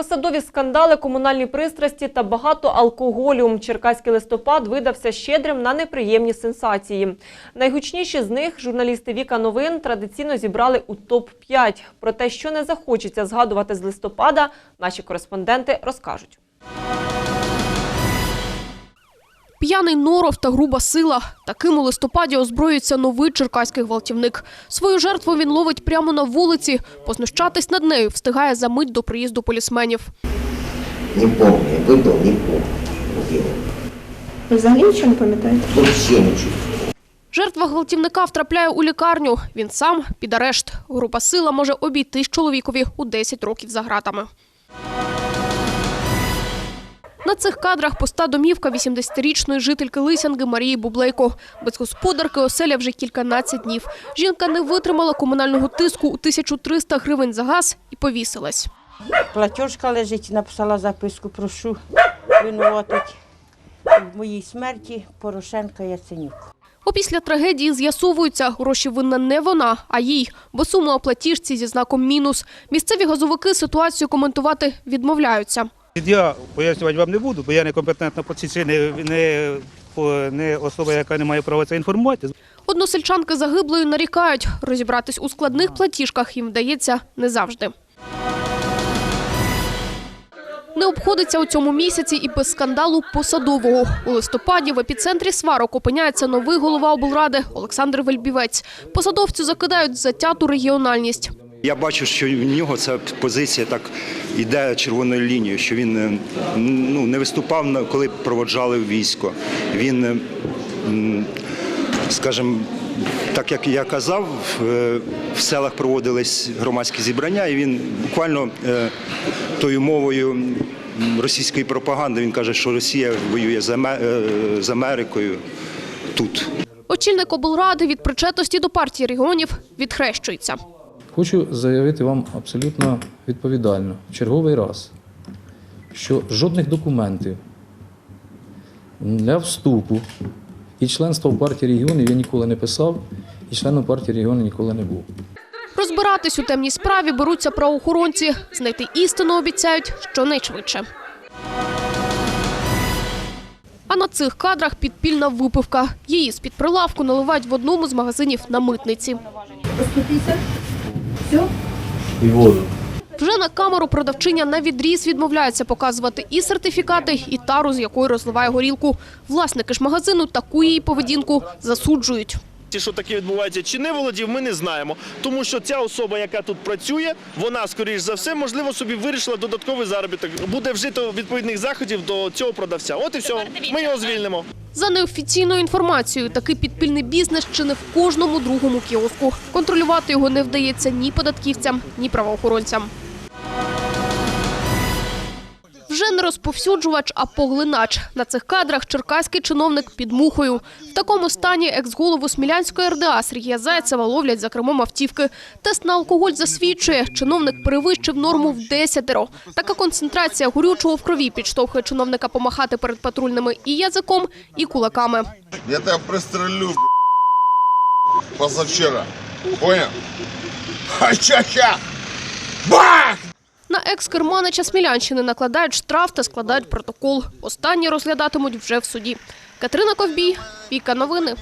Посадові скандали, комунальні пристрасті та багато алкоголю. Черкаський листопад видався щедрим на неприємні сенсації. Найгучніші з них журналісти Віка Новин традиційно зібрали у топ-5. Про те, що не захочеться згадувати з листопада, наші кореспонденти розкажуть. П'яний норов та груба сила. Таким у листопаді озброюється новий черкаський гвалтівник. Свою жертву він ловить прямо на вулиці. Познущатись над нею встигає за мить до приїзду полісменів. Не помню, выпил, не помню. Ви взагалі нічого не пам'ятаєте? Вообще ничего. Жертва гвалтівника втрапляє у лікарню. Він сам під арешт. Група сила може обійтись чоловікові у 10 років за ґратами. Цих кадрах поста домівка 80-річної жительки Лисянги Марії Бублейко. Без господарки оселя вже кільканадцять днів. Жінка не витримала комунального тиску у 1300 гривень за газ і повісилась. Платіжка лежить, написала записку, прошу винуватить в моїй смерті Порошенка Яценюк. Опісля трагедії з'ясовується, гроші винна не вона, а їй, бо сума у платіжці зі знаком мінус. Місцеві газовики ситуацію коментувати відмовляються. Я пояснювати вам не буду, бо я не компетентна позиція, не, не, не особа, яка не має права це інформувати. Односельчанки загиблої нарікають, розібратись у складних платіжках їм вдається не завжди. Не обходиться у цьому місяці і без скандалу посадового. У листопаді в епіцентрі сварок опиняється новий голова облради Олександр Вельбівець. Посадовцю закидають затяту регіональність. Я бачу, що в нього ця позиція так іде червоною лінією, що він е, ну, не виступав, коли проводжали військо. Він, е, скажімо, так як я казав, в, е, селах проводились громадські зібрання, і він буквально тою мовою російської пропаганди він каже, що Росія воює з Америкою тут. Очільник облради від причетності до партії регіонів відхрещується. Хочу заявити вам абсолютно відповідально, в черговий раз, що жодних документів для вступу і членства в партії регіонів я ніколи не писав, і членом партії регіонів ніколи не був. Розбиратись у темній справі беруться правоохоронці. Знайти істину обіцяють щонайшвидше. А на цих кадрах підпільна випивка. Її з-під прилавку наливають в одному з магазинів на митниці. І воду. Вже на камеру продавчиня на відріз відмовляється показувати і сертифікати, і тару, з якої розливає горілку. Власники ж магазину таку її поведінку засуджують. Ті, що таке відбувається, чи не володів, ми не знаємо. Тому що ця особа, яка тут працює, вона, скоріш за все, можливо, собі вирішила додатковий заробіток. Буде вжито відповідних заходів до цього продавця. От і все. Ми його звільнимо. За неофіційною інформацією, такий підпільний бізнес чи не в кожному другому кіоску. Контролювати його не вдається ні податківцям, ні правоохоронцям. Вже не розповсюджувач, а поглинач. На цих кадрах черкаський чиновник під мухою. В такому стані екс-голову Смілянської РДА Сергія Зайцева ловлять за кермом автівки. Тест на алкоголь засвідчує, чиновник перевищив норму в десятеро. Така концентрація горючого в крові підштовхує чиновника помахати перед патрульними і язиком, і кулаками. Я тебя пристрелю б***ь, позавчера. Понял? Ха-ча-ча! Бах! Екс-керманича Смілянщини накладають штраф та складають протокол. Останні розглядатимуть вже в суді. Катерина Ковбій, Віка Новини.